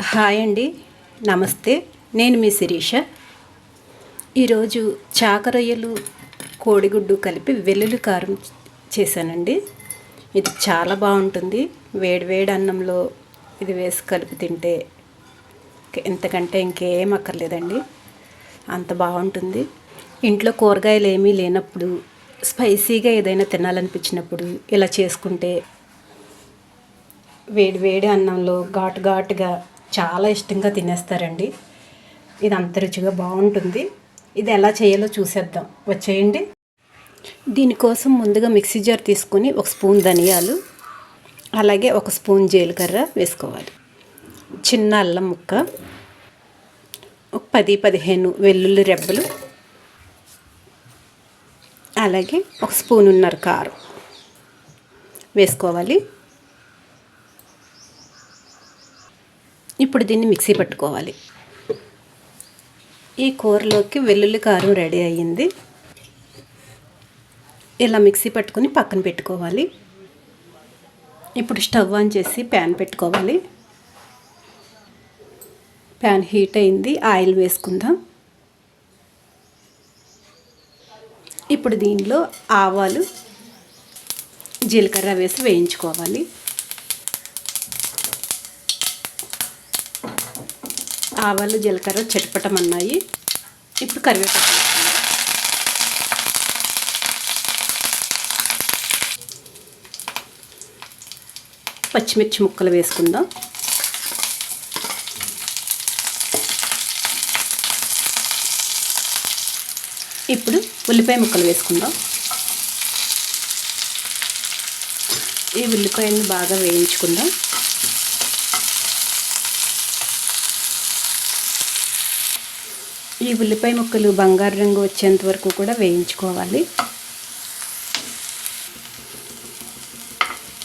Hi అండి. నమస్తే. నేను మీ శిరీష. ఈరోజు చాకరొయ్యలు కోడిగుడ్డు కలిపి వెల్లుల్లి కారం చేశానండి. ఇది చాలా బాగుంటుంది. వేడివేడి అన్నంలో ఇది వేసి కలిపి తింటే ఎంతకంటే ఇంకేం అక్కర్లేదండి. అంత బాగుంటుంది. ఇంట్లో కూరగాయలు ఏమీ లేనప్పుడు స్పైసీగా ఏదైనా తినాలనిపించినప్పుడు ఇలా చేసుకుంటే వేడి వేడి అన్నంలో ఘాటు ఘాటుగా చాలా ఇష్టంగా తినేస్తారండి. ఇది అంత రుచిగా బాగుంటుంది. ఇది ఎలా చేయాలో చూసేద్దాం. వచ్చేయండి. దీనికోసం ముందుగా మిక్సీ జార్ తీసుకొని ఒక స్పూన్ ధనియాలు అలాగే ఒక స్పూన్ జీలకర్ర వేసుకోవాలి. చిన్న అల్లం ముక్క ఒక పది పదిహేను వెల్లుల్లి రెబ్బలు అలాగే ఒక స్పూన్ ఉన్నర కారం వేసుకోవాలి. ఇప్పుడు దీన్ని మిక్సీ పట్టుకోవాలి. ఈ కూరలోకి వెల్లుల్లి కారం రెడీ అయ్యింది. ఇలా మిక్సీ పట్టుకొని పక్కన పెట్టుకోవాలి. ఇప్పుడు స్టవ్ ఆన్ చేసి ప్యాన్ పెట్టుకోవాలి. ప్యాన్ హీట్ అయింది. ఆయిల్ వేసుకుందాం. ఇప్పుడు దీనిలో ఆవాలు జీలకర్ర వేసి వేయించుకోవాలి. ఆవాలు జీలకర్ర చెట్పటమన్నాయి ఇప్పుడు కరివేపాకు పచ్చిమిర్చి ముక్కలు వేసుకుందాం. ఇప్పుడు ఉల్లిపాయ ముక్కలు వేసుకుందాం. ఈ ఉల్లిపాయలను బాగా వేయించుకుందాం. ఈ ఉల్లిపాయ ముక్కలు బంగారు రంగు వచ్చేంత వరకు కూడా వేయించుకోవాలి.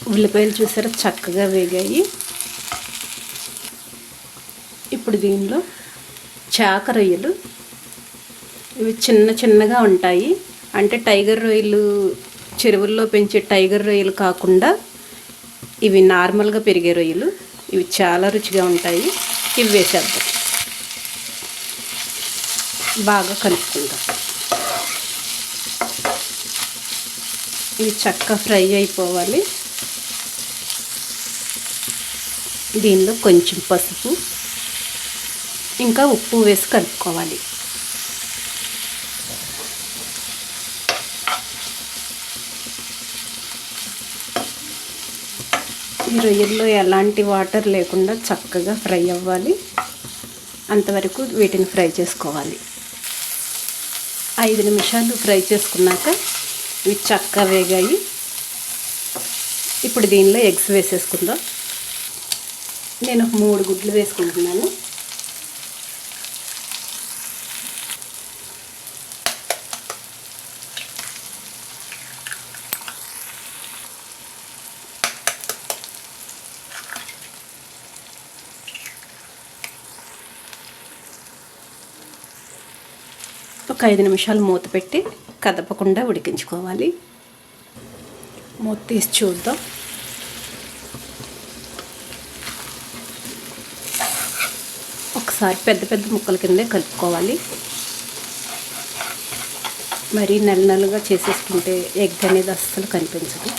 ఉల్లిపాయలు చూసారా చక్కగా వేగాయి. ఇప్పుడు దీనిలో చాక రొయ్యలు. ఇవి చిన్న చిన్నగా ఉంటాయి. అంటే టైగర్ రొయ్యలు చెరువుల్లో పెంచే టైగర్ రొయ్యలు కాకుండా ఇవి నార్మల్గా పెరిగే రొయ్యలు. ఇవి చాలా రుచిగా ఉంటాయి. ఇవి వేసేద్దాం. బాగా కలుపుకుందాం ఇవి చక్క ఫ్రై అయిపోవాలి. దీనిలో కొంచెం పసుపు ఇంకా ఉప్పు వేసి కలుపుకోవాలి. ఈ రొయ్యల్లో ఎలాంటి వాటర్ లేకుండా చక్కగా ఫ్రై అవ్వాలి. అంతవరకు వీటిని ఫ్రై చేసుకోవాలి. ఐదు నిమిషాలు ఫ్రై చేసుకున్నాక ఇవి చక్కగా వేగాయి. ఇప్పుడు దీనిలో ఎగ్స్ వేసేసుకుందాం. నేను మూడు గుడ్లు వేసుకుంటున్నాను. ఒక ఐదు నిమిషాలు మూత పెట్టి కదపకుండా ఉడికించుకోవాలి. మూత తీసి చూద్దాం. ఒకసారి పెద్ద పెద్ద ముక్కల కిందే కలుపుకోవాలి. మరీ నెల నెలగా చేసేసుకుంటే ఎగ్ అనేది అస్సలు కనిపించదు.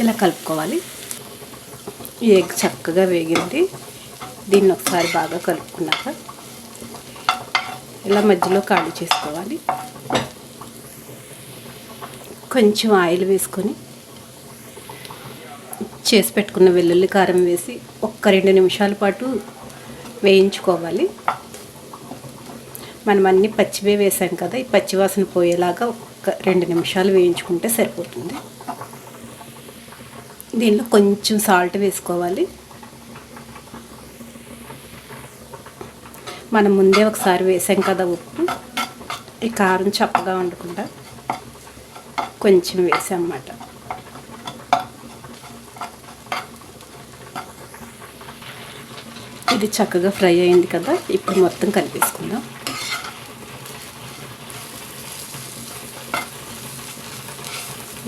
ఇలా కలుపుకోవాలి. ఈ ఎగ్ చక్కగా వేగింది. దీన్ని ఒకసారి బాగా కలుపుకున్నాక ఇలా మధ్యలో ఖాళీ చేసుకోవాలి. కొంచెం ఆయిల్ వేసుకొని చేసి పెట్టుకున్న వెల్లుల్లి కారం వేసి ఒక్క రెండు నిమిషాల పాటు వేయించుకోవాలి. మనం అన్ని పచ్చివే వేసాం కదా ఈ పచ్చివాసన పోయేలాగా ఒక రెండు నిమిషాలు వేయించుకుంటే సరిపోతుంది. దీనిలో కొంచెం సాల్ట్ వేసుకోవాలి. మనం ముందే ఒకసారి వేసాం కదా ఉప్పు. ఈ కారం చప్పగా ఉండకుండా కొంచెం వేసామన్నమాట ఇది చక్కగా ఫ్రై అయింది కదా ఇప్పుడు మొత్తం కలిపేసుకుందాం.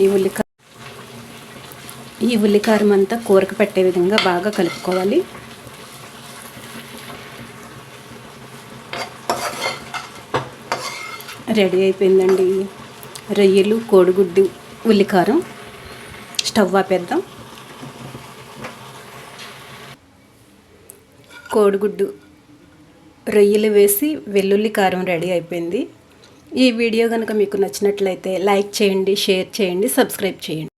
ఈ ఉల్లిక ఈ ఉల్లికారం అంతా కూరకు పెట్టే విధంగా బాగా కలుపుకోవాలి. రెడీ అయిపోయిందండి. రొయ్యలు కోడిగుడ్డు ఉల్లికారం. స్టవ్ ఆపేద్దాం. కోడిగుడ్డు రొయ్యలు వేసి వెల్లుల్లి కారం రెడీ అయిపోయింది. ఈ వీడియో కనుక మీకు నచ్చినట్లయితే లైక్ చేయండి షేర్ చేయండి సబ్స్క్రైబ్ చేయండి.